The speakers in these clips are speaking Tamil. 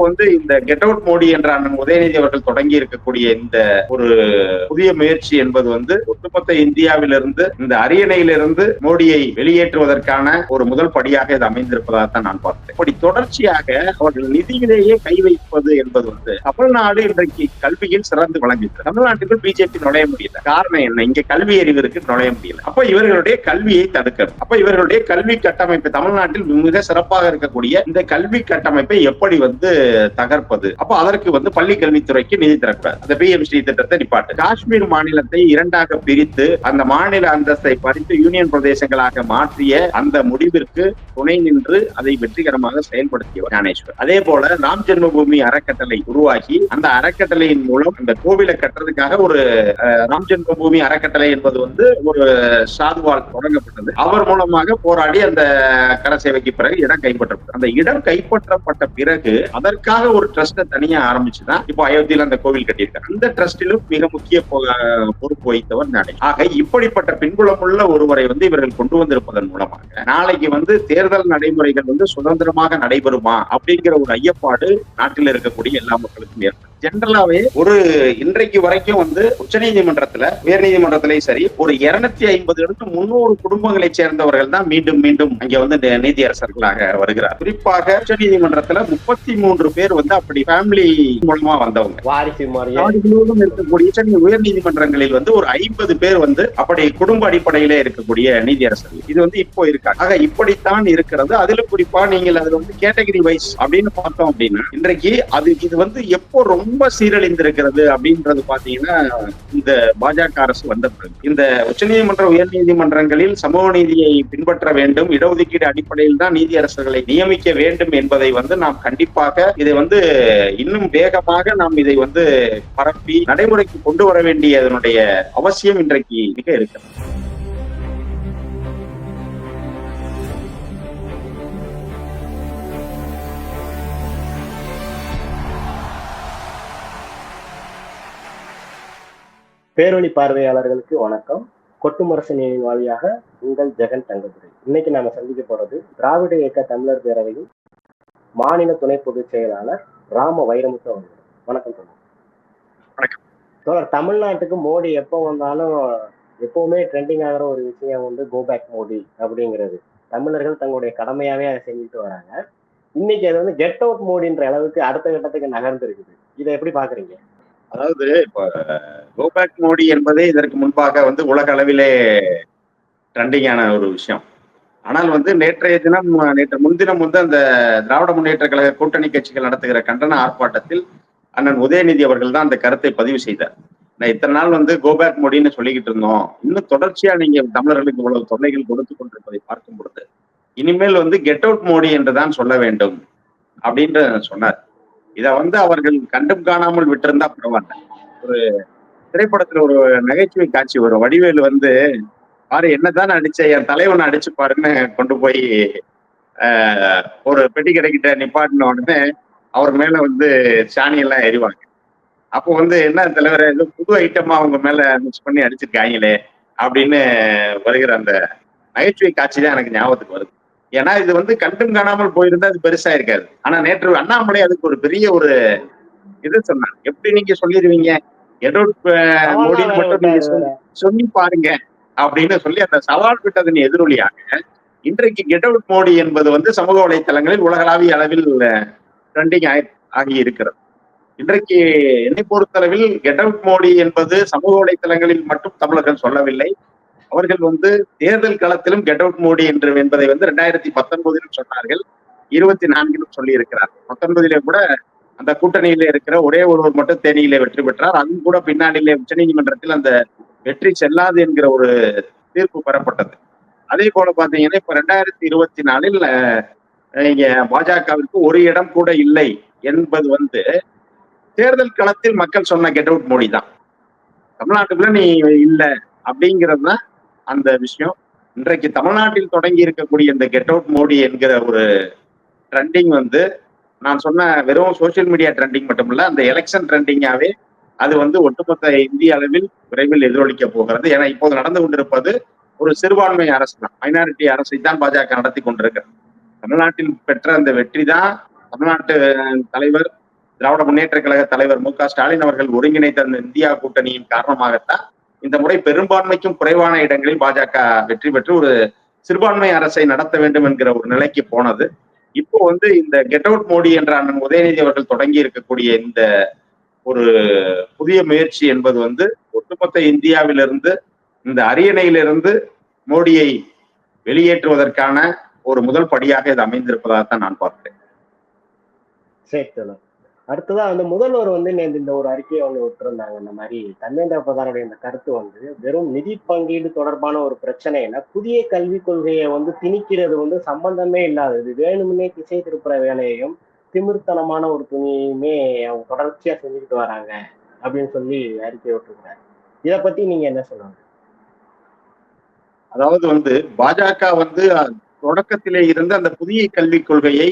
வந்து இந்த கெட் அவுட் மோடி என்ற அண்ணன் உதயநிதி அவர்கள் தொடங்கி இருக்கக்கூடிய இந்த ஒரு புதிய முயற்சி என்பது வந்து ஒட்டுமொத்த இந்தியாவிலிருந்து இந்த அரியணையிலிருந்து மோடியை வெளியேற்றுவதற்கான ஒரு முதல் படியாக இது அமைந்திருப்பதாக நான் பார்த்தேன் இப்படி தொடர்ச்சியாக அவர்கள் நிதியிலேயே கை வைப்பது என்பது வந்து தமிழ்நாடு இன்றைக்கு கல்வியில் சிறந்து விளங்குகிறது. தமிழ்நாட்டுக்குள் பிஜேபி நுழைய முடியல. காரணம் என்ன? இங்க கல்வி அறிவு இருக்கு நுழைய முடியல. அப்ப இவர்களுடைய கல்வியை தடுக்கணும். அப்ப இவர்களுடைய கல்வி கட்டமைப்பு தமிழ்நாட்டில் மிக சிறப்பாக இருக்கக்கூடிய இந்த கல்வி கட்டமைப்பை எப்படி வந்து தகர்ப்பது. அப்ப அதற்கு வந்து பள்ளி கல்வித்துறைக்கு நிதி திறப்பார் அந்த பிஎம் ஸ்ரீ திட்டத்தை நிப்பாட்டு. காஷ்மீர் மாநிலத்தை இரண்டாக பிரித்து அந்த மாநில அந்தஸ்தை பறித்து யூனியன் பிரதேசங்களாக மாற்றிய அந்த முடிவிற்கு துணை நின்று அதை வெற்றிகரமாக செயல்படுத்தியவர் ஞானேஸ்வர். அதே போல ராம் ஜென்மபூமி அறக்கட்டளை உருவாக்கி அந்த அறக்கட்டளையின் மூலம் அந்த கோவிலை கட்டுறதுக்காக ஒரு ராம் ஜென்மபூமி அறக்கட்டளை என்பது வந்து ஒரு சாதுவால் தொடங்கப்பட்டது. அவர் மூலமாக போராடி அந்த கர சேவைக்கு பிறகு இடம் கைப்பற்றப்பட்டது. அந்த இடம் கைப்பற்றப்பட்ட பிறகு அதற்கு அதற்காக ஒரு ட்ரஸ்ட தனியா ஆரம்பிச்சுதான் இப்போ அயோத்தியில அந்த கோவில் கட்டியிருக்காரு அந்த ட்ரஸ்டிலும் மிக முக்கிய பொறுப்பு வகித்தவர் நடை ஆக இப்படிப்பட்ட பின்புலமுள்ள ஒருவரை வந்து இவர்கள் கொண்டு வந்திருப்பதன் மூலமாக நாளைக்கு வந்து தேர்தல் நடைமுறைகள் வந்து சுதந்திரமாக நடைபெறுமா அப்படிங்கிற ஒரு ஐயப்பாடு நாட்டில் இருக்கக்கூடிய எல்லா மக்களுக்கும் ஏற்படும். ஜென்ரலாவே ஒரு இன்றைக்கு வரைக்கும் வந்து உச்ச நீதிமன்றத்தில் உயர் உயர்நீதிமன்றத்திலேயும் சரி ஒரு இருநூத்தி ஐம்பது இருந்து முன்னூறு குடும்பங்களை சேர்ந்தவர்கள் தான் மீண்டும் மீண்டும் அங்க வந்து நீதியரசர்களாக வருகிறார். குறிப்பாக உச்சநீதிமன்றத்துல முப்பத்தி மூன்று பேர் வந்து அப்படி ஃபேமிலி மூலமா வந்தவங்க. வாரிசு முழுவதும் இருக்கக்கூடிய உயர் நீதிமன்றங்களில் வந்து ஒரு ஐம்பது பேர் வந்து அப்படி குடும்ப அடிப்படையில இருக்கக்கூடிய நீதியரசர்கள். இது வந்து இப்போ இருக்காங்க ஆக இப்படித்தான் இருக்கிறது. அதுல குறிப்பா நீங்கள் அதுல வந்து கேட்டகரி வைஸ் அப்படின்னு பார்த்தோம் அப்படின்னா இன்றைக்கு அது இது வந்து எப்போ ரொம்ப சீரழிந்திருக்கிறது அப்படின்றது பாத்தீங்கன்னா இந்த பாஜக அரசு வந்த பிறகு. இந்த உச்சநீதிமன்ற உயர் நீதிமன்றங்களில் சமூக நீதியை பின்பற்ற வேண்டும் இடஒதுக்கீடு அடிப்படையில் தான் நீதியரசர்களை நியமிக்க வேண்டும் என்பதை வந்து நாம் கண்டிப்பாக இதை வந்து இன்னும் வேகமாக நாம் இதை வந்து பரப்பி நடைமுறைக்கு கொண்டு வர வேண்டிய அதனுடைய அவசியம் இன்றைக்கு மிக இருக்கிறது. பேரொளி பார்வையாளர்களுக்கு வணக்கம். கொட்டுமரசனின் வழியாக உங்கள் ஜெகன் தங்கதுரை. இன்னைக்கு நாம சந்திக்க போறது திராவிட இயக்க தமிழர் பேரவையின் மாநில துணை பொதுச் செயலாளர் ராம வைரமுத்து அவர்கள். வணக்கம் தோழர் வணக்கம். தோழர் தமிழ்நாட்டுக்கு மோடி எப்போ வந்தாலும் எப்பவுமே ட்ரெண்டிங் ஆகிற ஒரு விஷயம் வந்து கோ பேக் மோடி அப்படிங்கிறது. தமிழர்கள் தங்களுடைய கடமையாவே அதை செஞ்சுட்டு வராங்க. இன்னைக்கு அது வந்து கெட் அவுட் மோடின்ற அளவுக்கு அடுத்த கட்டத்துக்கு நகர்ந்து இருக்குது இதை எப்படி பாக்குறீங்க அதாவது இப்ப கோபேக் மோடி என்பதே இதற்கு முன்பாக வந்து உலக அளவிலே ட்ரெண்டிங்கான ஒரு விஷயம். ஆனால் வந்து நேற்றைய தினம் நேற்று முன்தினம் வந்து அந்த திராவிட முன்னேற்ற கழக கூட்டணி கட்சிகள் நடத்துகிற கண்டன ஆர்ப்பாட்டத்தில் அண்ணன் உதயநிதி அவர்கள் தான் அந்த கருத்தை பதிவு செய்தார். நான் இத்தனை நாள் வந்து கோபேக் மோடின்னு சொல்லிக்கிட்டு இருந்தோம். இன்னும் தொடர்ச்சியா நீங்க தமிழர்களுக்கு இவ்வளவு தொல்லைகள் கொடுத்து கொண்டிருப்பதை பார்க்கும் பொழுது இனிமேல் வந்து கெட் அவுட் மோடி என்று தான் சொல்ல வேண்டும் அப்படின்ற சொன்னார். இதை வந்து அவர்கள் கண்டும் காணாமல் விட்டிருந்தா பரவாயில்ல. ஒரு திரைப்படத்துல ஒரு நகைச்சுவை காட்சி வரும் வடிவேலு வந்து பாரு என்னதான் அடிச்ச என் தலைவனை அடிச்சு பாருன்னு கொண்டு போய் ஆஹ், ஒரு பெட்டி கடைக்கிட்ட நிப்பாட்டின உடனே அவர் மேல வந்து சாணி எல்லாம் எறிவாங்க அப்போ வந்து என்ன தலைவர் ஏதோ புது ஐட்டமா அவங்க மேல மிக்ஸ் பண்ணி அடிச்சிருக்காங்களே அப்படின்னு வருகிற அந்த நகைச்சுவை காட்சி தான் எனக்கு ஞாபகத்துக்கு வருது. ஏன்னா இது வந்து கண்டும் காணாமல் போயிருந்தா அது பெருசா இருக்காது. ஆனா நேற்று அண்ணாமலை அதுக்கு ஒரு பெரிய ஒரு இது சொன்னார். எப்படி நீங்க சொல்லிடுவீங்க ஏதோ மோடி மட்டும் நீங்க சொல்லி பாருங்க. அப்படின்னு சொல்லி அந்த சவால் விட்டதன் எதிரொலியாக இன்றைக்கு கெட் அவுட் மோடி என்பது வந்து சமூக வலைத்தளங்களில் உலகளாவிய அளவில் ட்ரெண்டிங் ஆகி இருக்கிறது. இன்றைக்கு என்னை பொறுத்தளவில் கெட் அவுட் மோடி என்பது சமூக வலைத்தளங்களில் மட்டும் தமிழர்கள் சொல்லவில்லை. அவர்கள் வந்து தேர்தல் களத்திலும் கெட் அவுட் மோடி என்று என்பதை வந்து ரெண்டாயிரத்தி பத்தொன்பதிலும் சொன்னார்கள். இருபத்தி நான்கிலும் சொல்லி இருக்கிறார் பத்தொன்பதிலே கூட அந்த கூட்டணியில இருக்கிற ஒரே ஒருவர் மட்டும் தேனியிலே வெற்றி பெற்றார். அதுவும் கூட பின்னாடியிலே உச்சநீதிமன்றத்தில் அந்த வெற்றி செல்லாது என்கிற ஒரு தீர்ப்பு பெறப்பட்டது. அதே போல பாத்தீங்கன்னா இப்ப ரெண்டாயிரத்தி இருபத்தி நாலில் இங்க பாஜகவிற்கு ஒரு இடம் கூட இல்லை என்பது வந்து தேர்தல் களத்தில் மக்கள் சொன்ன கெட் அவுட் மோடி தான். தமிழ்நாட்டுக்குள்ள நீ இல்லை அப்படிங்கிறது தான் அந்த விஷயம். இன்றைக்கு தமிழ்நாட்டில் தொடங்கி இருக்கக்கூடிய இந்த கெட் அவுட் மோடி என்கிற ஒரு ட்ரெண்டிங் வந்து நான் சொன்ன வெறும் சோசியல் மீடியா ட்ரெண்டிங் மட்டும் அந்த எலெக்ஷன் ட்ரெண்டிங்காவே அது வந்து ஒட்டுமொத்த இந்திய அளவில் விரைவில் எதிரொலிக்க போகிறது. ஏன்னா இப்போது நடந்து கொண்டிருப்பது ஒரு சிறுபான்மை அரசு தான் மைனாரிட்டி அரசை தான் பாஜக நடத்தி கொண்டிருக்கிறது. தமிழ்நாட்டில் பெற்ற அந்த வெற்றி தான் தமிழ்நாட்டு தலைவர் திராவிட முன்னேற்ற கழக தலைவர் மு க ஸ்டாலின் அவர்கள் ஒருங்கிணைத்த அந்த இந்தியா கூட்டணியின் காரணமாகத்தான் இந்த முறை பெரும்பான்மைக்கும் குறைவான இடங்களில் பாஜக வெற்றி பெற்று ஒரு சிறுபான்மை அரசை நடத்த வேண்டும் என்கிற ஒரு நிலைக்கு போனது. இப்போ வந்து இந்த கெட் அவுட் மோடி என்ற அண்ணன் உதயநிதி அவர்கள் தொடங்கி இருக்கக்கூடிய இந்த ஒரு புதிய முயற்சி என்பது வந்து ஒட்டுமொத்த இந்தியாவிலிருந்து இந்த அரியணையிலிருந்து மோடியை வெளியேற்றுவதற்கான ஒரு முதல் படியாக இது அமைந்திருப்பதாகத்தான் நான் பார்க்கிறேன். சரி அடுத்ததா அந்த முதல்வர் வந்து நேத்து இந்த ஒரு அறிக்கையை அவங்க விட்டுருந்தாங்க. இந்த மாதிரி தர்மேந்திர பிரதானுடைய இந்த கருத்து வந்து வெறும் நிதி பங்கீடு தொடர்பான ஒரு பிரச்சனையில புதிய கல்விக் கொள்கையை வந்து திணிக்கிறது வந்து சம்பந்தமே இல்லாதது. வேணும்னே திசை திருப்புற வேலையையும் திமிர்த்தனமான ஒரு துணியுமே அவங்க தொடர்ச்சியா செஞ்சுக்கிட்டு வராங்க அப்படின்னு சொல்லி அறிக்கை விட்டுருக்காரு இத பத்தி நீங்க என்ன சொல்லுவாங்க? அதாவது வந்து பாஜக வந்து தொடக்கத்திலே இருந்து அந்த புதிய கல்விக் கொள்கையை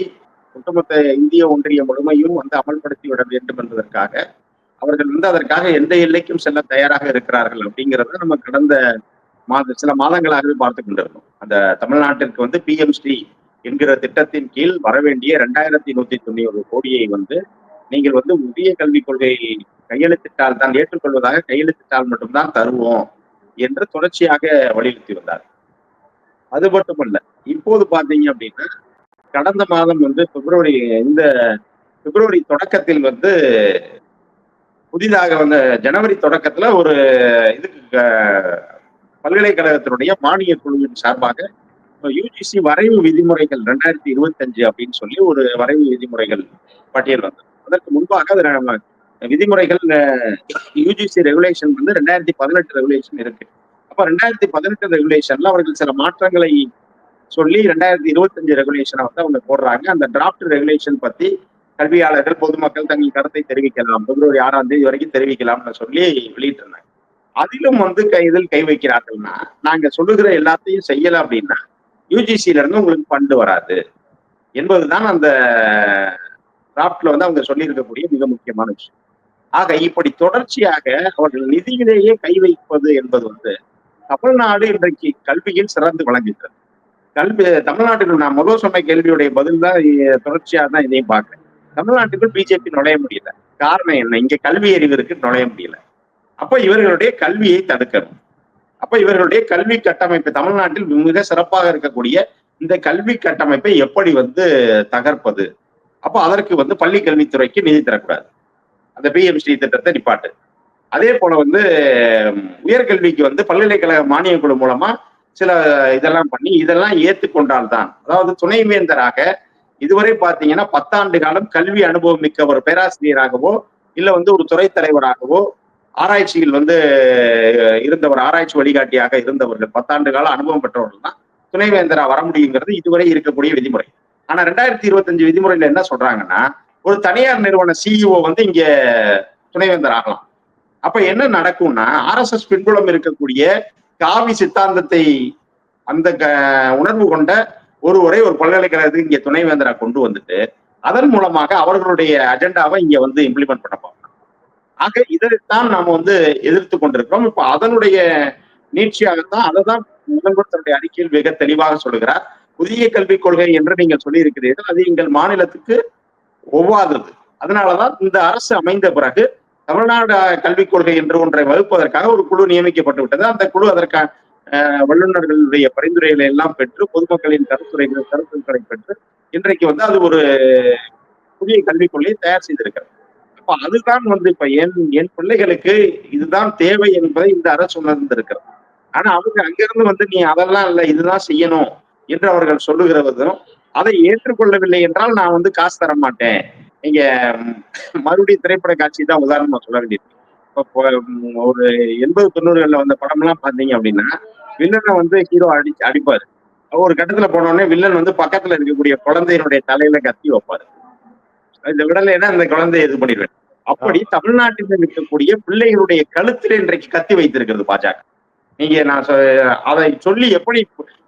ஒட்டுமொத்த இந்திய ஒன்றிய முழுமையும் வந்து அமல்படுத்தி விட வேண்டும் என்பதற்காக அவர்கள் வந்து அதற்காக எந்த எல்லைக்கும் செல்ல தயாராக இருக்கிறார்கள் அப்படிங்கிறத நம்ம கடந்த மாத சில மாதங்களாகவே பார்த்து கொண்டிருந்தோம். அந்த தமிழ்நாட்டிற்கு வந்து பிஎம்ஸ்டி என்கிற திட்டத்தின் கீழ் வரவேண்டிய ரெண்டாயிரத்தி நூத்தி தொண்ணூறு கோடியை வந்து நீங்கள் வந்து புதிய கல்விக் கொள்கையை கையெழுத்திட்டால் தான் ஏற்றுக்கொள்வதாக கையெழுத்திட்டால் மட்டும்தான் தருவோம் என்று தொடர்ச்சியாக வலியுறுத்தி வந்தார். அது மட்டுமல்ல இப்போது பாத்தீங்க அப்படின்னா கடந்த மாதம் வந்து பிப்ரவரி இந்த பிப்ரவரி தொடக்கத்தில் வந்து புதிதாக வந்த ஜனவரி தொடக்கத்துல ஒரு இதுக்கு பல்கலைக்கழகத்தினுடைய மானிய குழுவின் சார்பாக யூஜிசி வரைவு விதிமுறைகள் ரெண்டாயிரத்தி இருபத்தஞ்சு அப்படின்னு சொல்லி ஒரு வரைவு விதிமுறைகள் பட்டியல் வந்தது. அதற்கு முன்பாக அது நம்ம விதிமுறைகள் யூஜிசி ரெகுலேஷன் வந்து ரெண்டாயிரத்தி பதினெட்டு ரெகுலேஷன் இருக்கு. அப்ப ரெண்டாயிரத்தி பதினெட்டு ரெகுலேஷன்ல அவர்கள் சில மாற்றங்களை சொல்லி ரெண்டாயிரத்தி இருபத்தஞ்சு ரெகுலேஷனை வந்து அவங்க போடுறாங்க. அந்த டிராஃப்ட் ரெகுலேஷன் பத்தி கல்வியாளர்கள் பொதுமக்கள் தங்கள் கருத்தை தெரிவிக்கலாம். பிப்ரவரி ஆறாம் தேதி வரைக்கும் தெரிவிக்கலாம்னு சொல்லி வெளியிட்டிருந்தாங்க. அதிலும் வந்து கை இதில் கை வைக்கிறார்கள்னா நாங்க சொல்லுகிற எல்லாத்தையும் செய்யல அப்படின்னா யூஜிசில இருந்து உங்களுக்கு ஃபண்டு வராது. என்பதுதான் அந்த டிராப்ட்ல வந்து அவங்க சொல்லியிருக்கக்கூடிய மிக முக்கியமான விஷயம். ஆக இப்படி தொடர்ச்சியாக அவர்கள் நிதியிலேயே கை வைப்பது என்பது வந்து தமிழ்நாடு இன்றைக்கு கல்வியில் சிறந்து விளங்குகிறது. கல்வி தமிழ்நாட்டுக்கு நான் முதல் சொன்ன கேள்வியுடைய பதில் தான் தொடர்ச்சியாக தான் இதையும் பார்க்குறேன். தமிழ்நாட்டுக்குள் பிஜேபி நுழைய முடியல. காரணம் என்ன? இங்க கல்வி அறிவு இருக்கு நுழைய முடியல. அப்ப இவர்களுடைய கல்வியை தடுக்கணும். அப்ப இவர்களுடைய கல்வி கட்டமைப்பு தமிழ்நாட்டில் மிக சிறப்பாக இருக்கக்கூடிய இந்த கல்வி கட்டமைப்பை எப்படி வந்து தகர்ப்பது? அப்போ அதற்கு வந்து பள்ளி கல்வித்துறைக்கு நிதி தரக்கூடாது. அந்த பிஎம்ஸ்டி திட்டத்தை நிப்பாட்டு. அதே போல வந்து உயர்கல்விக்கு வந்து பல்கலைக்கழக மானிய குழு மூலமா சில இதெல்லாம் பண்ணி இதெல்லாம் ஏற்றுக்கொண்டால்தான். அதாவது துணைவேந்தராக இதுவரை பார்த்தீங்கன்னா பத்தாண்டு காலம் கல்வி அனுபவம் மிக்க ஒரு பேராசிரியராகவோ இல்லை வந்து ஒரு துறை தலைவராகவோ ஆராய்ச்சியில் வந்து இருந்தவர் ஆராய்ச்சி வழிகாட்டியாக இருந்தவர்கள் பத்தாண்டு கால அனுபவம் பெற்றவர்கள் தான் துணைவேந்தரா வர முடியுங்கிறது இதுவரை இருக்கக்கூடிய விதிமுறை. ஆனா ரெண்டாயிரத்தி இருபத்தஞ்சு விதிமுறையில என்ன சொல்றாங்கன்னா ஒரு தனியார் நிறுவன சிஇஓ வந்து இங்க துணைவேந்தர் ஆகலாம். அப்ப என்ன நடக்கும்னா ஆர்எஸ்எஸ் பின்புலம் இருக்கக்கூடிய காவி சித்தாந்தத்தை அந்த உணர்வு கொண்ட ஒருவரை ஒரு பல்கலைக்கழகத்துக்கு இங்க துணைவேந்தரா கொண்டு வந்துட்டு அதன் மூலமாக அவர்களுடைய அஜெண்டாவை இங்க வந்து இம்ப்ளிமெண்ட் பண்ணப்போம் ஆக இதைத்தான் நாம வந்து எதிர்த்து கொண்டிருக்கிறோம். இப்ப அதனுடைய நீட்சியாகத்தான் அதை தான் முதல்வர் தன்னுடைய அறிக்கையில் மிக தெளிவாக சொல்லுகிறார். புதிய கல்விக் கொள்கை என்று நீங்கள் சொல்லி இருக்கிறீர்கள் அது எங்கள் மாநிலத்துக்கு ஒவ்வாதது. அதனாலதான் இந்த அரசு அமைந்த பிறகு தமிழ்நாடு கல்விக் கொள்கை என்று ஒன்றை வகுப்பதற்காக ஒரு குழு நியமிக்கப்பட்டு விட்டது. அந்த குழு அதற்கான வல்லுநர்களுடைய பரிந்துரைகளை எல்லாம் பெற்று பொதுமக்களின் கருத்துரைகள் கருத்துக்களை பெற்று இன்றைக்கு வந்து அது ஒரு புதிய கல்விக் கொள்கையை தயார் செய்திருக்கிறது. அப்ப அதுதான் வந்து இப்ப என் என் பிள்ளைகளுக்கு இதுதான் தேவை என்பதை இந்த அரசு உணர்ந்திருக்கிறது. ஆனா அவங்க அங்கிருந்து வந்து நீ அதெல்லாம் இல்லை இதுதான் செய்யணும் என்று அவர்கள் சொல்லுகிறதும் அதை ஏற்றுக்கொள்ளவில்லை என்றால் நான் வந்து காசு தர மாட்டேன். நீங்க மறுபடியும் திரைப்பட காட்சி தான் உதாரணமா சொல்ல வேண்டியது இப்போ ஒரு எண்பது தொண்ணூறுகள்ல வந்த படம் எல்லாம் பாத்தீங்க அப்படின்னா வில்லனை வந்து ஹீரோ அடி அடிப்பாரு. ஒரு கட்டத்துல போனோடனே வில்லன் வந்து பக்கத்துல இருக்கக்கூடிய குழந்தையினுடைய தலையில கத்தி வைப்பாரு. இந்த விடலைன்னா அந்த குழந்தைய இது பண்ணிடுவேன். அப்படி தமிழ்நாட்டில் இருக்கக்கூடிய பிள்ளைகளுடைய கழுத்துல இன்றைக்கு கத்தி வைத்திருக்கிறது பாஜக. நீங்க நான் அதை சொல்லி எப்படி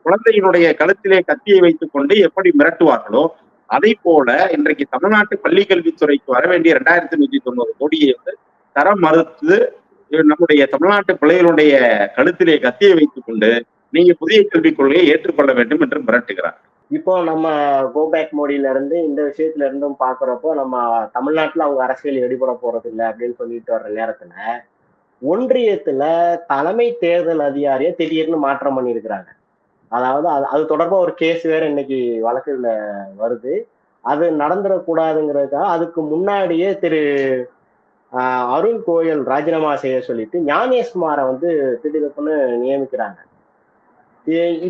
குழந்தையினுடைய கழுத்திலே கத்தியை வைத்துக் கொண்டு எப்படி மிரட்டுவார்களோ அதை போல இன்றைக்கு தமிழ்நாட்டு பள்ளி கல்வித்துறைக்கு வர வேண்டிய இரண்டாயிரத்தி நூத்தி தொண்ணூறு கோடியை வந்து தரம் மறுத்து நம்முடைய தமிழ்நாட்டு பிள்ளைகளுடைய கழுத்திலே கத்தியை வைத்துக் கொண்டு நீங்க புதிய கல்விக் கொள்கையை ஏற்றுக்கொள்ள வேண்டும் என்று மிரட்டுகிறார். இப்போ நம்ம கோபேக் மோடியில இருந்து இந்த விஷயத்துல இருந்தும் பாக்குறப்போ நம்ம தமிழ்நாட்டுல அவங்க அரசியல் எடுபட போறது இல்லை அப்படின்னு சொல்லிட்டு வர்ற நேரத்துல ஒன்றியத்துல தலைமை தேர்தல் அதிகாரியை திடீர்னு மாற்றம் பண்ணியிருக்கிறாங்க. அதாவது அது அது தொடர்பா ஒரு கேஸ் வேற இன்னைக்கு வழக்குல வருது. அது நடந்துடக்கூடாதுங்கிறதுக்காக அதுக்கு முன்னாடியே திரு அருண் கோயல் ராஜினாமா செய்ய சொல்லிட்டு ஞானேஷ்குமாரை வந்து திடீர்னு நியமிக்கிறாங்க.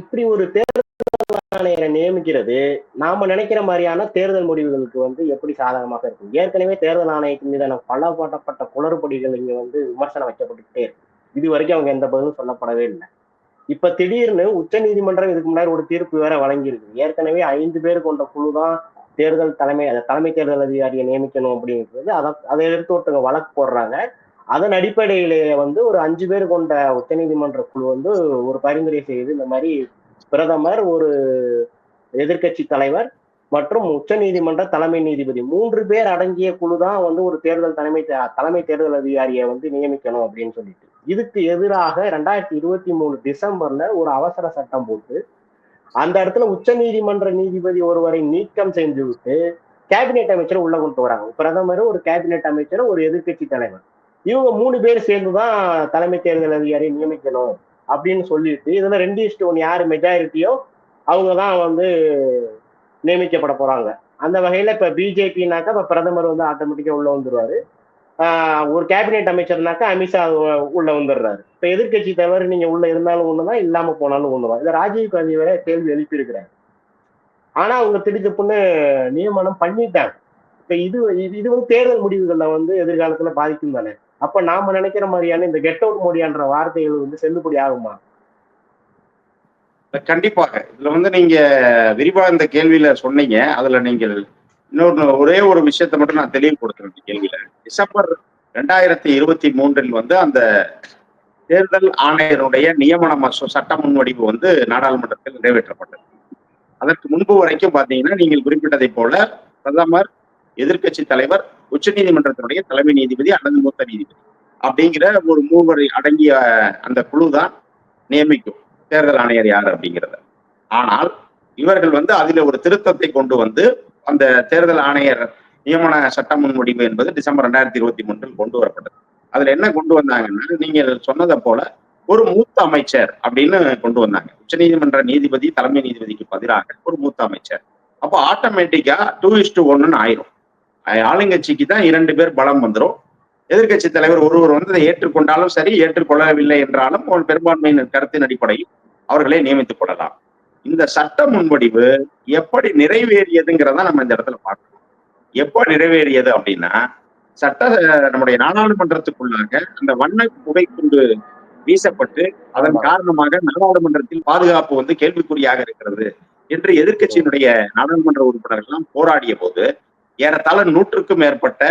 இப்படி ஒரு தேர்தல் ஆணையரை நியமிக்கிறது நாம நினைக்கிற மாதிரியான தேர்தல் முடிவுகளுக்கு வந்து எப்படி சாதகமாக இருக்கும்? ஏற்கனவே தேர்தல் ஆணையத்தின் மீதான பலப்பட்டப்பட்ட குளறுபடிகள் இங்க வந்து விமர்சனம் வைக்கப்பட்டுக்கிட்டே இருக்கு. இது வரைக்கும் அவங்க எந்த பதிலும் சொல்லப்படவே இல்லை. இப்ப திடீர்னு உச்ச நீதிமன்றம் இதுக்கு முன்னாடி ஒரு தீர்ப்பு வேற வழங்கியிருக்கு. ஏற்கனவே ஐந்து பேர் கொண்ட குழு தான் தேர்தல் தலைமை தலைமை தேர்தல் அதிகாரியை நியமிக்கணும் அப்படிங்கிறது. அதை அதை எதிர்த்து ஒருத்தவங்க வழக்கு போடுறாங்க. அதன் அடிப்படையிலேயே வந்து ஒரு அஞ்சு பேர் கொண்ட உச்சநீதிமன்ற குழு வந்து ஒரு பரிந்துரை செய்து இந்த மாதிரி பிரதமர் ஒரு எதிர்கட்சி தலைவர் மற்றும் உச்ச நீதிமன்ற தலைமை நீதிபதி. மூன்று பேர் அடங்கிய குழு தான் வந்து ஒரு தேர்தல் தலைமை தலைமை தேர்தல் அதிகாரியை வந்து நியமிக்கணும் அப்படின்னு சொல்லிட்டு. இதுக்கு எதிராக ரெண்டாயிரத்தி இருபத்தி மூணு டிசம்பர்ல ஒரு அவசர சட்டம் போட்டு அந்த இடத்துல உச்ச நீதிமன்ற நீதிபதி ஒருவரை நீக்கம் செஞ்சு விட்டு கேபினெட் அமைச்சரை உள்ள கொண்டு வராங்க. பிரதமர் ஒரு கேபினெட் அமைச்சர் ஒரு எதிர்க்கட்சி தலைவர். இவங்க மூணு பேர் சேர்ந்து தான் தலைமை தேர்தல் அதிகாரியை நியமிக்கணும். அப்படின்னு சொல்லிட்டு இதுல ரெண்டு இஷ்டு ஒன்று யார் மெஜாரிட்டியோ அவங்க தான் வந்து நியமிக்கப்பட போறாங்க. அந்த வகையில இப்ப பிஜேபினாக்கா இப்ப பிரதமர் வந்து ஆட்டோமேட்டிக்கா உள்ள வந்துருவாரு. ஒரு கேபினெட் அமைச்சர்னாக்கா அமித்ஷா உ- உள்ள வந்துடுறாரு. இப்ப எதிர்க்கட்சி தலைவர் நீங்க உள்ள இருந்தாலும் ஒண்ணுதான் இல்லாம போனாலும் ஒண்ணுதான். இதை ராஜீவ் காந்தி வேற கேள்வி எழுப்பி ஆனா அவங்க திடுத்துப்புன்னு நியமனம் பண்ணிட்டாங்க. இப்ப இது இது இது வந்து தேர்தல் முடிவுகள்ல வந்து எதிர்காலத்துல பாதிக்கும் தானே அப்ப நாம நினைக்கிற மாதிரியான இந்த கெட் அவுட் மோடியான்ற வார்த்தைகள் வந்து செல்லுபடி ஆகுமா? கண்டிப்பாக. இதுல வந்து நீங்க விரிவா இந்த கேள்வியில சொன்னீங்க. அதுல நீங்கள் இன்னொரு ஒரே ஒரு விஷயத்தை மட்டும் நான் தெளிவுபடுத்துறேன். இந்த கேள்வியில. டிசம்பர் ரெண்டாயிரத்தி இருபத்தி மூன்றில் வந்து அந்த தேர்தல் ஆணையருடைய நியமன சட்ட முன்வடிவு வந்து நாடாளுமன்றத்தில் நிறைவேற்றப்பட்டது. அதற்கு முன்பு வரைக்கும் பாத்தீங்கன்னா நீங்கள் குறிப்பிட்டதை போல பிரதமர் எதிர்க்கட்சி தலைவர் உச்ச நீதிமன்றத்தினுடைய தலைமை நீதிபதி அல்லது மூத்த நீதிபதி. அப்படிங்கிற ஒரு மூவர் அடங்கிய அந்த குழு தான் நியமிக்கும். தேர்தல் ஆணையர் யார் அப்படிங்கிறத. ஆனால் இவர்கள் வந்து அதுல ஒரு திருத்தத்தை கொண்டு வந்து அந்த தேர்தல் ஆணையர் நியமன சட்ட முன்வடிவு என்பது டிசம்பர் ரெண்டாயிரத்தி இருபத்தி மூன்றில் கொண்டு வரப்பட்டது. அதுல என்ன கொண்டு வந்தாங்கன்னா நீங்கள் சொன்னதை போல ஒரு மூத்த அமைச்சர் அப்படின்னு கொண்டு வந்தாங்க. உச்சநீதிமன்ற நீதிபதி தலைமை நீதிபதிக்கு பதிலாக ஒரு மூத்த அமைச்சர். அப்போ ஆட்டோமேட்டிக்கா டூ இஸ் ஒன்னு ஆயிரும். ஆளுங்கட்சிக்கு தான் இரண்டு பேர் பலம் வந்துரும். எதிர்க்கட்சி தலைவர் ஒருவர் வந்து அதை ஏற்றுக்கொண்டாலும் சரி ஏற்றுக்கொள்ளவில்லை என்றாலும் ஒரு பெரும்பான்மையின் கருத்தின் அடிப்படையில் அவர்களை நியமித்துக் கொள்ளலாம். இந்த சட்ட முன்வடிவு எப்படி நிறைவேறியதுங்கிறத நம்ம இந்த இடத்துல பார்க்கணும். எப்போ நிறைவேறியது அப்படின்னா சட்ட நம்முடைய நாடாளுமன்றத்துக்குள்ளாக அந்த வண்ண புகை கொண்டு வீசப்பட்டு அதன். காரணமாக நாடாளுமன்றத்தில் பாதுகாப்பு வந்து கேள்விக்குறியாக இருக்கிறது என்று எதிர்க்கட்சியினுடைய நாடாளுமன்ற உறுப்பினர்கள் போராடிய போது ஏறத்தாழ நூற்றுக்கும் மேற்பட்ட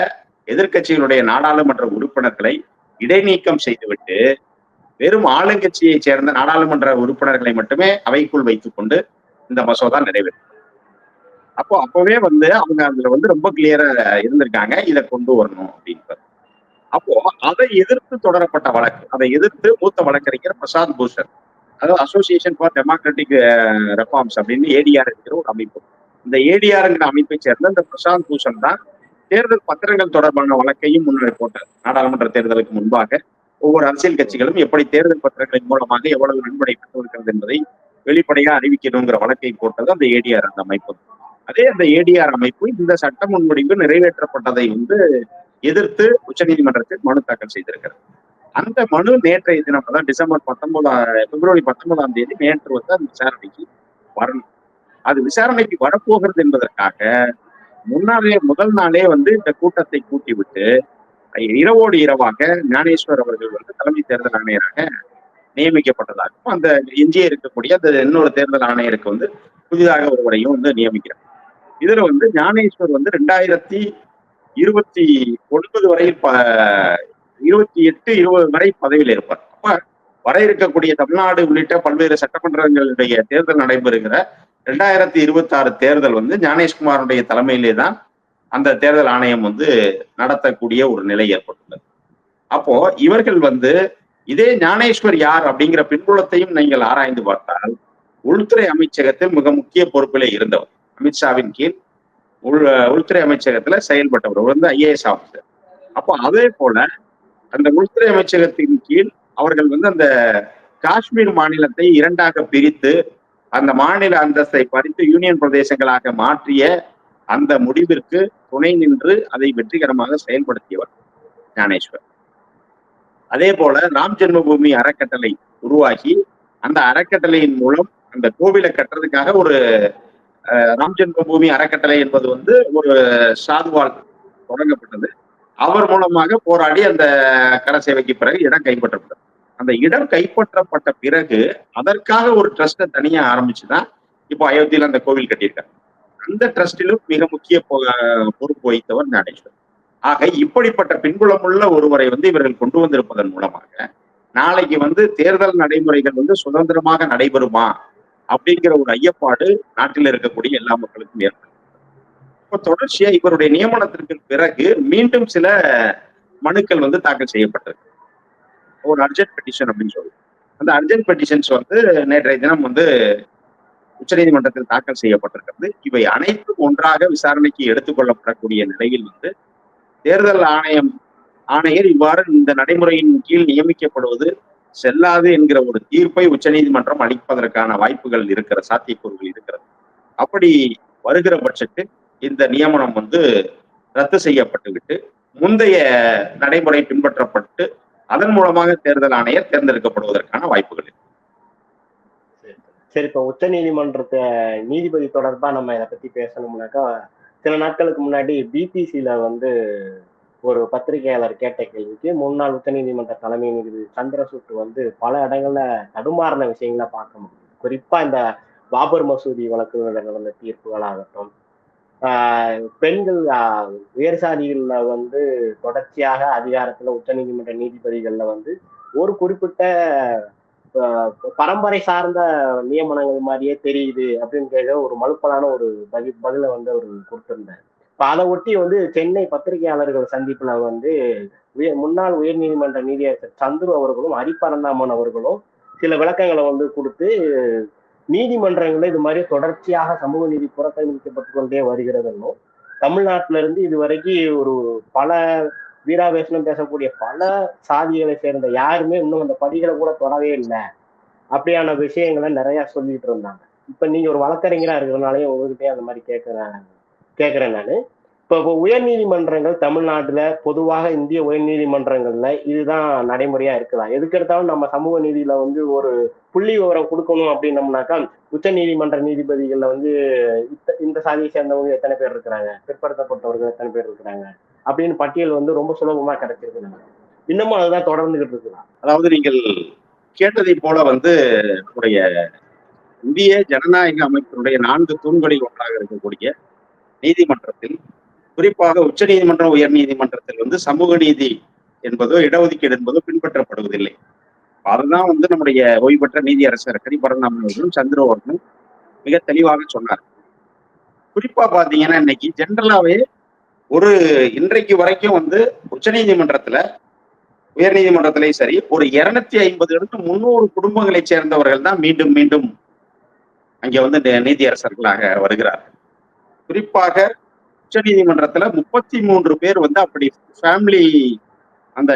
எதிர்க்கட்சிகளுடைய நாடாளுமன்ற உறுப்பினர்களை இடைநீக்கம் செய்துவிட்டு வெறும் ஆளுங்கட்சியை சேர்ந்த நாடாளுமன்ற உறுப்பினர்களை மட்டுமே அவைக்குள் வைத்துக் கொண்டு இந்த மசோதா நிறைவேறும் அப்போ அப்பவே வந்து அவங்க அதுல வந்து ரொம்ப கிளியரா இருந்திருக்காங்க இதை கொண்டு வரணும் அப்படின்றது அப்போ அதை எதிர்த்து தொடரப்பட்ட வழக்கு அதை எதிர்த்து மூத்த வழக்கறிஞர் பிரசாந்த் பூஷன் அதாவது அசோசியேஷன் ஃபார் டெமோக்ராட்டிக் ரெஃபார்ம்ஸ் அப்படின்னு ஏடிஆர் இருக்கிற ஒரு அமைப்பு. இந்த ஏடிஆர்ங்கிற அமைப்பை சேர்ந்த இந்த பிரசாந்த் பூஷன் தான் தேர்தல் பத்திரங்கள் தொடர்பான வழக்கையும் முன்னாடி போட்டார் நாடாளுமன்ற தேர்தலுக்கு முன்பாக ஒவ்வொரு அரசியல் கட்சிகளும் எப்படி தேர்தல் பத்திரங்களின் மூலமாக எவ்வளவு நன்கொடை பெற்றிருக்கிறது என்பதை வெளிப்படையா அறிவிக்கணுங்கிற வழக்கை போட்டது அந்த ஏடிஆர் அந்த அமைப்பு. அதே அந்த ஏடிஆர் அமைப்பு இந்த சட்ட முன்வடிவு நிறைவேற்றப்பட்டதை வந்து எதிர்த்து உச்சநீதிமன்றத்தில் மனு தாக்கல் செய்திருக்கிறது. அந்த மனு நேற்றைய தினம் தான் டிசம்பர் பத்தொன்பதாம் பிப்ரவரி பத்தொன்பதாம் தேதி நேற்று வந்து அந்த விசாரணைக்கு வரணும். அது விசாரணைக்கு வரப்போகிறது என்பதற்காக முன்னாலே முதல் நாளே வந்து இந்த கூட்டத்தை கூட்டிவிட்டு இரவோடு இரவாக ஞானேஸ்வர் அவர்கள் வந்து தலைமை தேர்தல் ஆணையராக நியமிக்கப்பட்டதாகவும் அந்த எஞ்சியே இருக்கக்கூடிய அந்த இன்னொரு தேர்தல் ஆணையருக்கு வந்து புதிதாக ஒருவரையும் வந்து நியமிக்கிறார். இதுல வந்து ஞானேஸ்வர் வந்து ரெண்டாயிரத்தி இருபத்தி ஒன்பது வரையில் ப- இருபத்தி எட்டு இருபது வரை பதவியில் இருப்பார். அப்ப வர இருக்கக்கூடிய தமிழ்நாடு உள்ளிட்ட பல்வேறு சட்டமன்றங்களுடைய தேர்தல் நடைபெறுகிற ரெண்டாயிரத்தி இருபத்தி ஆறு தேர்தல் வந்து ஞானேஷ்குமாருடைய தலைமையிலே தான் அந்த தேர்தல் ஆணையம் வந்து நடத்தக்கூடிய ஒரு நிலை ஏற்பட்டுள்ளது. அப்போ இவர்கள் வந்து இதே ஞானேஸ்வர் யார் அப்படிங்கிற பின்புலத்தையும் நீங்கள் ஆராய்ந்து பார்த்தால் உள்துறை அமைச்சகத்தில் மிக முக்கிய பொறுப்பிலே இருந்தவர் அமித்ஷாவின் கீழ் உள் உள்துறை அமைச்சகத்துல செயல்பட்டவர் அவர் வந்து ஐஏஎஸ் ஆஃபீஸர் அப்போ அதே போல அந்த உள்துறை அமைச்சகத்தின் கீழ் அவர்கள் வந்து அந்த காஷ்மீர் மாநிலத்தை இரண்டாக பிரித்து அந்த மாநில அந்தஸ்தை பறித்து யூனியன் பிரதேசங்களாக மாற்றிய அந்த முடிவிற்கு துணை நின்று அதை வெற்றிகரமாக செயல்படுத்தியவர் ஞானேஸ்வர். அதே போல ராம் ஜென்மபூமி அறக்கட்டளை உருவாகி அந்த அறக்கட்டளையின் மூலம் அந்த கோவிலை கட்டுறதுக்காக ஒரு அஹ், ராம் ஜென்மபூமி அறக்கட்டளை என்பது வந்து ஒரு சாதுவால் தொடங்கப்பட்டது. அவர் மூலமாக போராடி அந்த கர சேவைக்கு பிறகு இடம் கைப்பற்றப்பட்டது. அந்த இடம் கைப்பற்றப்பட்ட பிறகு அதற்காக ஒரு ட்ரஸ்ட்டை தனியா ஆரம்பிச்சுதான் இப்போ அயோத்தியில அந்த கோவில் கட்டியிருக்காங்க. அந்த ட்ரஸ்டிலும் மிக முக்கிய பொறுப்பு வகித்தவர் ஞானேஸ்வர் ஆக இப்படிப்பட்ட பின்புலமுள்ள ஒருவரை வந்து இவர்கள் கொண்டு வந்திருப்பதன் மூலமாக நாளைக்கு வந்து தேர்தல் நடைமுறைகள் வந்து சுதந்திரமாக நடைபெறுமா அப்படிங்கிற ஒரு ஐயப்பாடு நாட்டில் இருக்கக்கூடிய எல்லா மக்களுக்கும் ஏற்படும் இப்போ தொடர்ச்சியா இவருடைய நியமனத்திற்கு பிறகு மீண்டும் சில மனுக்கள் வந்து தாக்கல் செய்யப்பட்டிருக்கு. ஒரு அர்ஜென்ட் பெட்டிஷன் அப்படின்னு சொல்லுவோம். அந்த அர்ஜென்ட் பெட்டிஷன்ஸ் வந்து நேற்றைய தினம் வந்து உச்சநீதிமன்றத்தில் தாக்கல் செய்யப்பட்டிருக்கிறது. இவை அனைத்தும் ஒன்றாக விசாரணைக்கு எடுத்துக்கொள்ளப்படக்கூடிய நிலையில் வந்து தேர்தல் ஆணையம் ஆணையர் இவ்வாறு இந்த நடைமுறையின் கீழ் நியமிக்கப்படுவது செல்லாது என்கிற ஒரு தீர்ப்பை உச்சநீதிமன்றம் அளிப்பதற்கான வாய்ப்புகள் இருக்கிற சாத்தியக்கூறுகள் இருக்கிறது. அப்படி வருகிற பட்சத்தில் இந்த நியமனம் வந்து ரத்து செய்யப்பட்டுவிட்டு முந்தைய நடைமுறை பின்பற்றப்பட்டு அதன் மூலமாக தேர்தல் ஆணையர் தேர்ந்தெடுக்கப்படுவதற்கான வாய்ப்புகள் சரி இப்ப உச்ச நீதிமன்றத்தை நீதிபதி தொடர்பா நம்ம இதை பத்தி பேசணும்னாக்கா சில நாட்களுக்கு முன்னாடி பிபிசியில வந்து ஒரு பத்திரிகையாளர் கேட்ட கேள்விக்கு முன்னாள் உச்சநீதிமன்ற தலைமை நீதிபதி சந்திரசூட் வந்து பல இடங்கள்ல தடுமாறின விஷயங்களை பார்க்க முடியும் குறிப்பா இந்த பாபர் மசூதி வழக்குகளில் நடந்த தீர்ப்புகளாகட்டும் பெண்கள் உயர்சாதிகளில் வந்து தொடர்ச்சியாக அதிகாரத்துல உச்சநீதிமன்ற நீதிபதிகள்ல வந்து ஒரு குறிப்பிட்ட பரம்பரை சார்ந்த நியமனங்கள் மாதிரியே தெரியுது அப்படின்னு கேட்க ஒரு மலுப்பலான ஒரு பதில் பதில வந்து அவர் கொடுத்திருந்தார். இப்ப அதை ஒட்டி வந்து சென்னை பத்திரிகையாளர்கள் சந்திப்புல வந்து உயர் முன்னாள் உயர்நீதிமன்ற நீதியரசர் சந்துரு அவர்களும் ஹரிபரந்தாமன் அவர்களும் சில விளக்கங்களை வந்து கொடுத்து நீதிமன்றங்களில் இது மாதிரி தொடர்ச்சியாக சமூக நீதி புறக்கணிக்கப்பட்டு கொண்டே வருகிறதுன்னும் தமிழ்நாட்டில இருந்து இது வரைக்கும் ஒரு பல வீராவேஷனம் பேசக்கூடிய பல சாதிகளை சேர்ந்த யாருமே இன்னும் அந்த படிகளை கூட தொடவே இல்லை. அப்படியான விஷயங்களை நிறைய சொல்லிட்டு இருந்தாங்க. இப்ப நீங்க ஒரு வழக்கறிஞரா இருக்கிறதுனாலயும் உங்ககிட்டயே அந்த மாதிரி கேட்கிறேன் கேட்கிறேன் நான். இப்போ இப்போ உயர்நீதிமன்றங்கள் தமிழ்நாட்டுல பொதுவாக இந்திய உயர்நீதிமன்றங்கள்ல இதுதான் நடைமுறையா இருக்கலாம். எதுக்கு எடுத்தாலும் நம்ம சமூக நீதியில வந்து ஒரு புள்ளி விவரம் கொடுக்கணும் அப்படின்னம்னாக்கா உச்ச நீதிமன்ற நீதிபதிகள்ல வந்து இந்த சாதியை சேர்ந்தவங்க எத்தனை பேர் இருக்கிறாங்க? பிற்படுத்தப்பட்டவர்கள் எத்தனை பேர் இருக்கிறாங்க? அப்படின்னு பட்டியல் வந்து ரொம்ப சுலபமா கிடைச்சிருக்கு இன்னமும் அதுதான் தொடர்ந்துகிட்டு இருக்கலாம் அதாவது நீங்கள் கேட்டதை போல வந்து நம்முடைய இந்திய ஜனநாயக அமைப்பினுடைய நான்கு தூண்களில் ஒன்றாக இருக்கக்கூடிய நீதிமன்றத்தில் குறிப்பாக உச்ச நீதிமன்றம் உயர் நீதிமன்றத்தில் வந்து சமூக நீதி என்பதோ இடஒதுக்கீடு என்பதோ பின்பற்றப்படுவதில்லை. அதுதான் வந்து நம்முடைய ஓய்வு பெற்ற நீதியரசர் கரிபரந்தாமன் அவர்களும் சந்திர மிக தெளிவாக சொன்னார். குறிப்பா பாத்தீங்கன்னா இன்னைக்கு ஜென்ரலாவே ஒரு இன்றைக்கு வரைக்கும் வந்து உச்ச நீதிமன்றத்துல உயர் நீதிமன்றத்திலையும் சரி ஒரு இருநூத்தி ஐம்பது இருந்து முன்னூறு குடும்பங்களை சேர்ந்தவர்கள் தான் மீண்டும் மீண்டும் அங்கே வந்து நீதியரசர்களாக வருகிறார் குறிப்பாக உச்ச நீதிமன்றத்துல முப்பத்தி மூன்று பேர் வந்து அப்படி ஃபேமிலி அந்த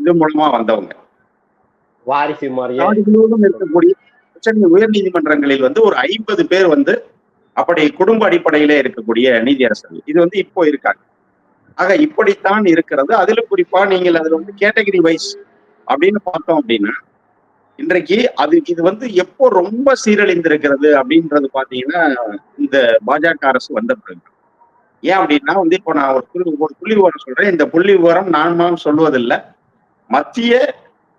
இது மூலமா வந்தவங்க. வாரிசு இருக்கக்கூடிய உச்ச உயர் நீதிமன்றங்களில் வந்து ஒரு ஐம்பது பேர் வந்து அப்படி குடும்ப அடிப்படையிலே இருக்கக்கூடிய நீதியரசர்கள். இது வந்து இப்போ இருக்காங்க. ஆக இப்படித்தான் இருக்கிறது. அதுல குறிப்பா நீங்கள் அதுல வந்து கேட்டகரி வைஸ் அப்படின்னு பார்த்தோம் அப்படின்னா இன்றைக்கு அது இது வந்து எப்போ ரொம்ப சீரழிந்திருக்கிறது அப்படின்றது பாத்தீங்கன்னா இந்த பாஜக அரசு வந்த பிறகு. ஏன் அப்படின்னா வந்து இப்போ நான் ஒரு புள்ளி ஒரு புள்ளி விவரம் சொல்றேன். இந்த புள்ளி விவரம் நான் மாம் சொல்வதில்லை. மத்திய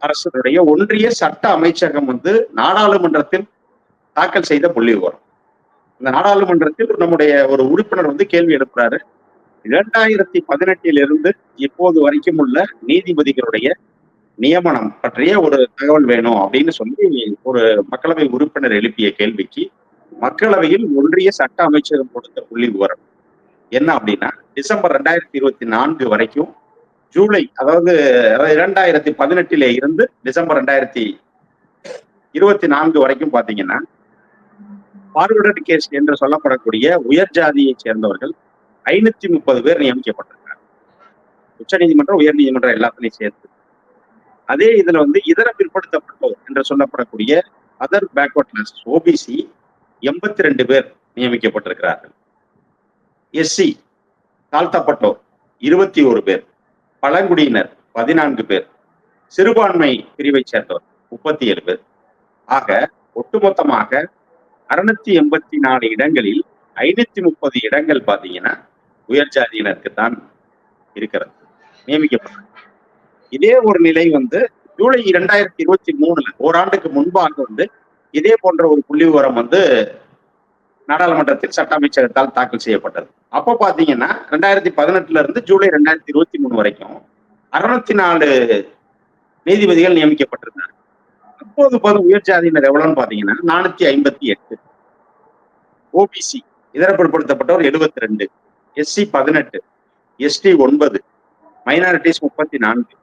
அரசுடைய ஒன்றிய சட்ட அமைச்சகம் வந்து நாடாளுமன்றத்தில் தாக்கல் செய்த புள்ளி விவரம். இந்த நாடாளுமன்றத்தில் நம்முடைய ஒரு உறுப்பினர் வந்து கேள்வி எழுப்புறாரு. இரண்டாயிரத்தி பதினெட்டிலிருந்து இப்போது வரைக்கும் உள்ள நீதிபதிகளுடைய நியமனம் பற்றிய ஒரு தகவல் வேணும் அப்படின்னு சொல்லி ஒரு மக்களவை உறுப்பினர் எழுப்பிய கேள்விக்கு மக்களவையில் ஒன்றிய சட்ட அமைச்சகம் கொடுத்த புள்ளி விவரம். என்ன அப்படின்னா டிசம்பர் ரெண்டாயிரத்தி இருபத்தி நான்கு வரைக்கும் ஜூலை அதாவது இரண்டாயிரத்தி பதினெட்டில இருந்து டிசம்பர் ரெண்டாயிரத்தி இருபத்தி நான்கு வரைக்கும் பாத்தீங்கன்னா பார்வர்டு கேஸ் என்று சொல்லப்படக்கூடிய உயர் ஜாதியை சேர்ந்தவர்கள் ஐநூத்தி முப்பது பேர் நியமிக்கப்பட்டிருக்காங்க உச்சநீதிமன்றம் உயர் நீதிமன்றம் எல்லாத்துலயும் சேர்த்து அதே இதுல வந்து இதர பிற்படுத்தப்பட்டோர் என்று சொல்லப்படக்கூடிய அதர் பேக்வர்ட் கிளாஸ் ஓபிசி எண்பத்தி ரெண்டு பேர் நியமிக்கப்பட்டிருக்கிறார்கள். எஸ்சி தாழ்த்தப்பட்டோர் இருபத்தி ஒரு பேர். பழங்குடியினர் பதினான்கு பேர். சிறுபான்மை பிரிவை சேர்ந்தவர் முப்பத்தி ஏழு பேர். ஆக ஒட்டுமொத்தமாக அறுநூத்தி எண்பத்தி நாலு இடங்களில் ஐநூத்தி முப்பது இடங்கள் பாத்தீங்கன்னா உயர் ஜாதியினருக்கு தான் இருக்கிறது. நியமிக்கப்பட்டது. இதே ஒரு நிலை வந்து ஜூலை இரண்டாயிரத்தி இருபத்தி மூணுல ஓராண்டுக்கு முன்பாக வந்து இதே போன்ற ஒரு புள்ளி விவரம் வந்து நாடாளுமன்றத்தில் சட்ட அமைச்சகத்தால் தாக்கல் செய்யப்பட்டது. அப்போ பாத்தீங்கன்னா ரெண்டாயிரத்தி பதினெட்டுல இருந்து ஜூலை ரெண்டாயிரத்தி இருபத்தி மூணு வரைக்கும் அறுநூத்தி நாலு நீதிபதிகள் நியமிக்கப்பட்டிருந்தார் அப்போது போது உயர் ஜாதியினர் எவ்வளவுன்னு பாத்தீங்கன்னா நானூத்தி ஐம்பத்தி எட்டு. ஓபிசி இதர பிற்படுத்தப்பட்டவர் எழுபத்தி ரெண்டு. எஸ்சி பதினெட்டு. எஸ்டி ஒன்பது. மைனாரிட்டிஸ் முப்பத்தி நான்கு.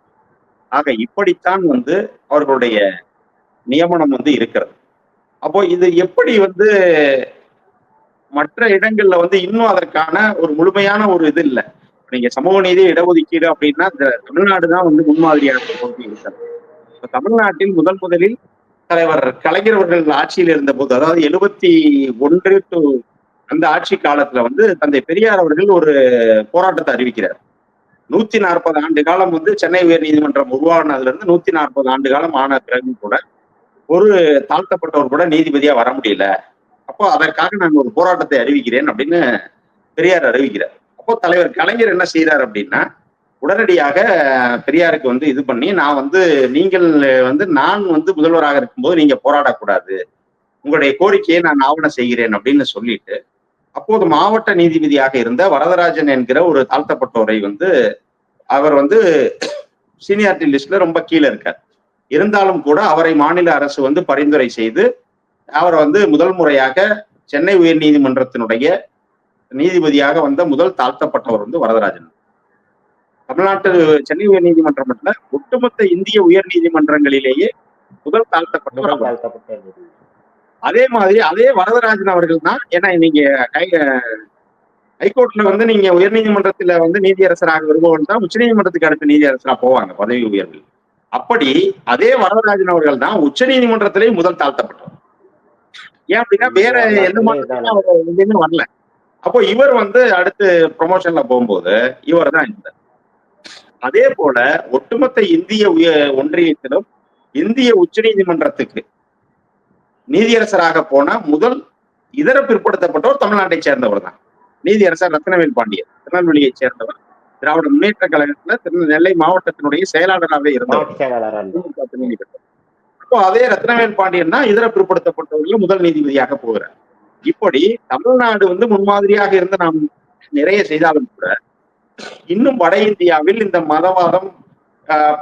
ஆக இப்படித்தான் வந்து அவர்களுடைய நியமனம் வந்து இருக்கிறது. அப்போ இது எப்படி வந்து மற்ற இடங்கள்ல வந்து இன்னும் அதற்கான ஒரு முழுமையான ஒரு இது இல்லை. நீங்க சமூக நீதி இடஒதுக்கீடு அப்படின்னா இந்த தமிழ்நாடு தான் வந்து முன்மாதிரியான இப்ப தமிழ்நாட்டில் முதல் முதலில் தலைவர் கலைஞர் அவர்கள் ஆட்சியில் இருந்த போது அதாவது எழுபத்தி ஒன்று டு அந்த ஆட்சி காலத்துல வந்து தந்தை பெரியார் அவர்கள் ஒரு போராட்டத்தை அறிவிக்கிறார். நூத்தி நாற்பது ஆண்டு காலம் வந்து சென்னை உயர் நீதிமன்றம் உருவானதுல இருந்து நூத்தி நாற்பது ஆண்டு காலம் ஆன பிறகு கூட ஒரு தாழ்த்தப்பட்டவர் கூட நீதிபதியா வர முடியல. அப்போ அதற்காக நான் ஒரு போராட்டத்தை அறிவிக்கிறேன் அப்படின்னு பெரியார் அறிவிக்கிறார். அப்போ தலைவர் கலைஞர் என்ன செய்யறாரு அப்படின்னா உடனடியாக பெரியாருக்கு வந்து இது பண்ணி நான் வந்து நீங்கள் வந்து நான் வந்து முதல்வராக இருக்கும்போது நீங்க போராடக்கூடாது. உங்களுடைய கோரிக்கையை நான் ஆவணம் செய்கிறேன் அப்படின்னு சொல்லிட்டு அப்போது மாவட்ட நீதிபதியாக இருந்த வரதராஜன் என்கிற ஒரு தாழ்த்தப்பட்டோரை வந்து அவர் வந்து சீனியாரிட்டி லிஸ்ட்ல ரொம்ப கீழே இருக்கார். இருந்தாலும் கூட அவரை மாநில அரசு வந்து பரிந்துரை செய்து அவர் வந்து முதல் முறையாக சென்னை உயர் நீதிமன்றத்தினுடைய நீதிபதியாக வந்த முதல் தாழ்த்தப்பட்டவர் வந்து வரதராஜன். தமிழ்நாட்டு சென்னை உயர் நீதிமன்றம் மட்டும் ஒட்டுமொத்த இந்திய உயர் நீதிமன்றங்களிலேயே முதல் தாழ்த்தப்பட்டவர். அதே மாதிரி அதே வரதராஜன் அவர்கள் தான் ஏன்னா நீங்க கை ஹைகோர்ட்ல வந்து நீங்க உயர்நீதிமன்றத்துல வந்து நீதியரசராக வருபவன் தான் உச்சநீதிமன்றத்துக்கு அடுத்த நீதியரசரா போவாங்க பதவி உயர்வில் அப்படி அதே வரதராஜன் அவர்கள் தான் உச்சநீதிமன்றத்திலே முதல் தாழ்த்தப்பட்டவர். ஏன் அப்படின்னா வேற எந்த எங்கேயுமே வரல. அப்போ இவர் வந்து அடுத்து ப்ரொமோஷன்ல போகும்போது இவர் தான் இந்த. அதே போல ஒட்டுமொத்த இந்திய உய ஒன்றியத்திலும் இந்திய உச்சநீதிமன்றத்துக்கு நீதியரசராக போன முதல் இதர பிற்படுத்தப்பட்டவர் தமிழ்நாட்டை சேர்ந்தவர் தான். நீதியரசர் ரத்னவேல் பாண்டியன். திருநெல்வேலியை சேர்ந்தவர். திராவிட முன்னேற்ற கழகத்துல திரு நெல்லை மாவட்டத்தினுடைய செயலாளராகவே இருந்தார். அதே ரத்னவேல் பாண்டியன் தான் இதர பிற்படுத்தப்பட்டவர்கள் முதல் நீதிபதியாக போகிறார். இப்படி தமிழ்நாடு வந்து முன்மாதிரியாக இருந்து நாம் நிறைய செய்தாலும் கூட இன்னும் வட இந்தியாவில் இந்த மதவாதம்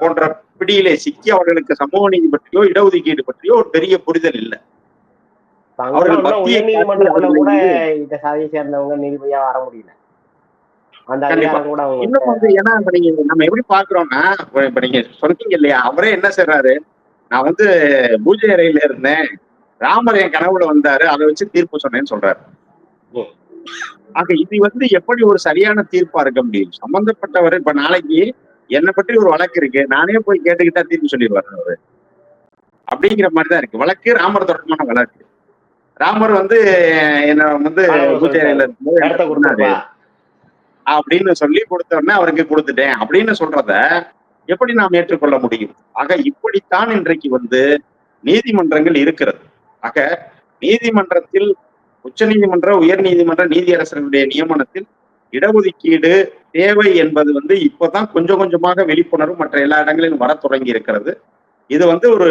போன்ற பிடியிலே சிக்கி அவர்களுக்கு சமூக நீதி பற்றியோ இடஒதுக்கீடு பற்றியோ ஒரு பெரிய புரிதல் இல்லை. அவர்கள் மத்திய நீதிமன்றத்துல கூட இந்த சாதியை சேர்ந்தவங்க நீதிபதியா வர முடியல. இன்னும் வந்து ஏன்னா நீங்க நம்ம எப்படி பாக்குறோம்னா இப்ப- நீங்க சொன்னீங்க இல்லையா? அவரே என்ன செய்றாரு? நான் வந்து பூஜை அறையில இருந்தேன். ராமர் என் கனவுல வந்தாரு. அதை வச்சு தீர்ப்பு சொன்னேன்னு சொல்றாரு. ஆக இது வந்து எப்படி ஒரு சரியான தீர்ப்பா இருக்க முடியும்? சம்பந்தப்பட்டவர் இப்ப நாளைக்கு என்னை பற்றி ஒரு வழக்கு இருக்கு. நானே போய் கேட்டுக்கிட்டா தீர்ப்பு சொல்லிடுவாரு அவரு. அப்படிங்கிற மாதிரிதான் இருக்கு. வழக்கு ராமர் தொடர்பான வழக்கு. ராமர் வந்து என்ன வந்து பூஜை அறையில இருக்கும்போது அப்படின்னு சொல்லி கொடுத்த உடனே அவருக்கு கொடுத்துட்டேன். அப்படின்னு சொல்றத எப்படி நாம் ஏற்றுக்கொள்ள முடியும்? ஆக இப்படித்தான் இன்றைக்கு வந்து நீதிமன்றங்கள் இருக்கிறது. ஆக நீதிமன்றத்தில் உச்ச நீதிமன்ற உயர் நீதிமன்ற நீதியரசர்களுடைய நியமனத்தில் இடஒதுக்கீடு தேவை என்பது வந்து இப்பதான் கொஞ்சம் கொஞ்சமாக விழிப்புணர்வு மற்ற எல்லா இடங்களிலும் வர தொடங்கி இருக்கிறது. இது வந்து ஒரு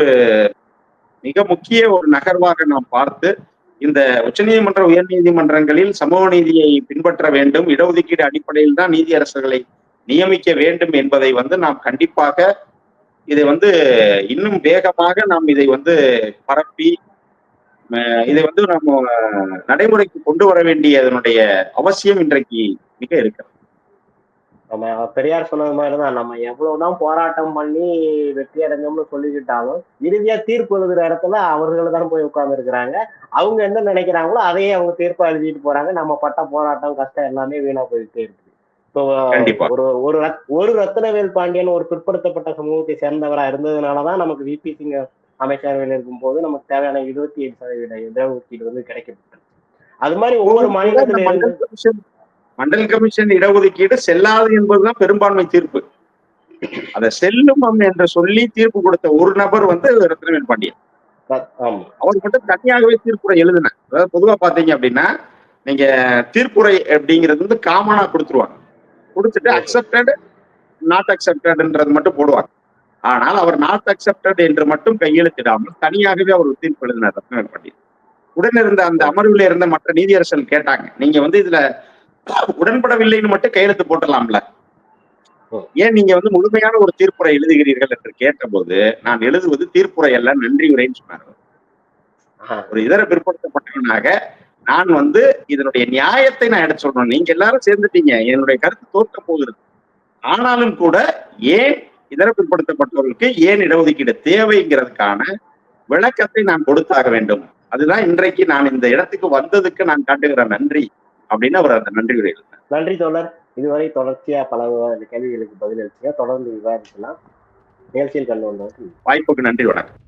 மிக முக்கிய ஒரு நகர்வாக நாம் பார்த்து இந்த உச்சநீதிமன்ற உயர் நீதிமன்றங்களில் சமூக நீதியை பின்பற்ற வேண்டும். இடஒதுக்கீடு அடிப்படையில் தான் நீதியரசர்களை நியமிக்க வேண்டும் என்பதை வந்து நாம் கண்டிப்பாக இதை வந்து இன்னும் வேகமாக நாம் இதை வந்து பரப்பி அஹ் இதை வந்து நம்ம நடைமுறைக்கு கொண்டு வர வேண்டிய அதனுடைய அவசியம் இன்றைக்கு மிக இருக்கிறது. நம்ம பெரியார் சொன்னது மாதிரிதான். நம்ம எவ்வளவுதான் போராட்டம் பண்ணி வெற்றி அடைஞ்சோம்னு சொல்லிக்கிட்டாலும் இறுதியா தீர்ப்பு எழுதுற இடத்துல அவர்கள் தான் போய் உட்கார்ந்து இருக்கிறாங்க அவங்க என்ன நினைக்கிறாங்களோ அதையே அவங்க தீர்ப்பா எழுதிட்டு போறாங்க. நம்ம பட்ட போராட்டம் கஷ்டம் எல்லாமே வீணா போயிட்டே இருக்கு. ஒரு ஒரு ரத்- ஒரு ரத்னவேல் பாண்டியன் ஒரு பிற்படுத்தப்பட்ட சமூகத்தை சேர்ந்தவரா இருந்ததுனாலதான் நமக்கு விபி சிங் அமைச்சரவையில் இருக்கும்போது நமக்கு தேவையான இருபத்தி ஏழு சதவீத இடஒதுக்கீடு வந்து கிடைக்கப்பட்டது. அது மாதிரி ஒவ்வொரு மாநிலத்தில மண்டல் கமிஷன் மண்டல் கமிஷன் இடஒதுக்கீடு செல்லாது என்பதுதான் பெரும்பான்மை தீர்ப்பு. அதை செல்லும் என்று சொல்லி தீர்ப்பு கொடுத்த ஒரு நபர் வந்து ரத்னவேல் பாண்டியன். ஆமா. அவர் மட்டும் தனியாகவே தீர்ப்புரை எழுதினார். அதாவது பொதுவா பாத்தீங்க அப்படின்னா நீங்க தீர்ப்புரை அப்படிங்கிறது வந்து காமனா கொடுத்துருவாங்க. கொடுத்துட்டு அக்செப்டட் நாட் அக்செப்டட்ன்றது மட்டும் போடுவாங்க. ஆனால் அவர் நாட் அக்செப்டட் என்று மட்டும் கையெழுத்திடாமல் தனியாகவே அவர் தீர்ப்பு எழுதினார் பாண்டியன் உடன் இருந்த அந்த அமர்வில் இருந்த மற்ற நீதியரசர்கள் கேட்டாங்க நீங்க வந்து இதுல உடன்படவில்லைன்னு மட்டும் கையெழுத்து போட்டலாம்ல ஏன் நீங்க வந்து முழுமையான ஒரு தீர்ப்புரை எழுதுகிறீர்கள் என்று கேட்டபோது நான் எழுதுவது தீர்ப்புரை அல்ல நன்றி உரைன்னு சொன்னார் ஒரு இதர பிற்படுத்தப்பட்டவனாக நான் வந்து இதனுடைய நியாயத்தை நான் எடுத்து சொல்றேன். நீங்க எல்லாரும் சேர்ந்துட்டீங்க. என்னுடைய கருத்து தோற்க போகிறது. ஆனாலும் கூட ஏன் இதர பிற்படுத்தப்பட்டவர்களுக்கு ஏன் இடஒதுக்கீடு தேவைங்கிறதுக்கான விளக்கத்தை நான் கொடுத்தாக வேண்டும். அதுதான் இன்றைக்கு நான் இந்த இடத்துக்கு வந்ததுக்கு நான் காட்டுகிற நன்றி அப்படின்னு அவர் அந்த நன்றி உரை. நன்றி தோழர். இதுவரை தொடர்ச்சியா பல கேள்விகளுக்கு பதிலளிச்சீங்க தொடர்ந்து விவாதிக்கலாம். நிகழ்ச்சியில் கண்டு வாய்ப்புக்கு நன்றி வணக்கம்.